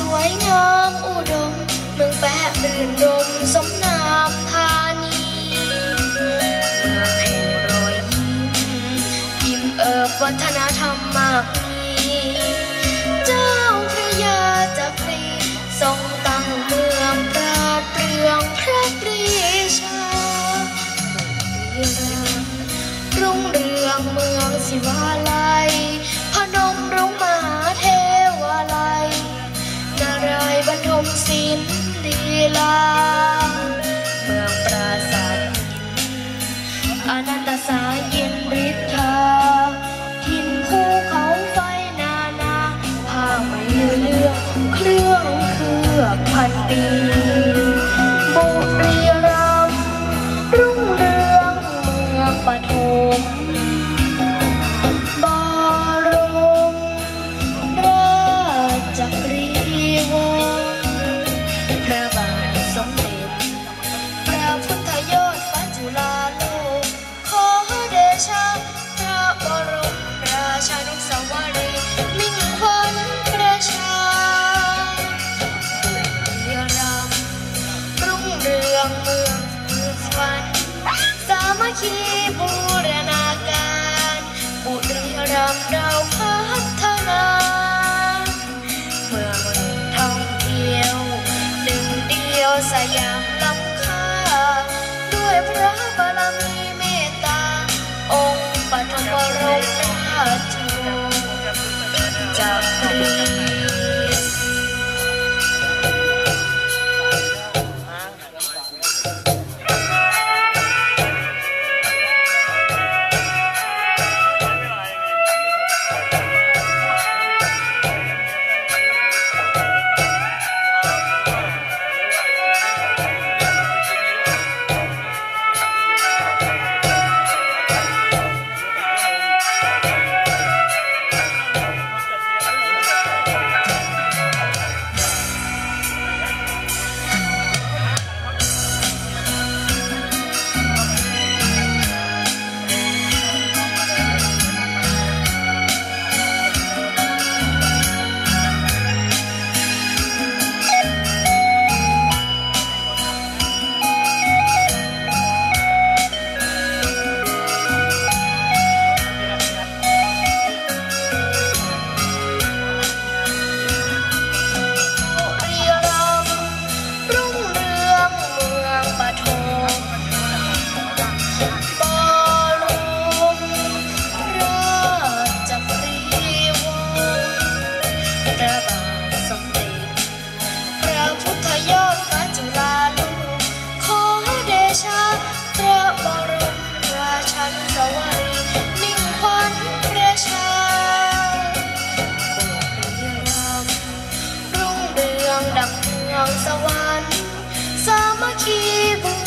สวยงามอุดมเมืองแปะรื่นรมสมนามธานีเมืองแห่งรอยยิ้มอิ่มเอิบวัฒนธรรมมากมีเจ้าพระยาจากรีทรงตั้งเมืองปราดเปรื่องพระปรีชารุ่งเรืองเมืองศิวาลัยพนมรุ้งมหาเทวาลัยารา รีรัมย์เราพัฒนาเมืางดังเมืองสวรรค์สามัคคีบู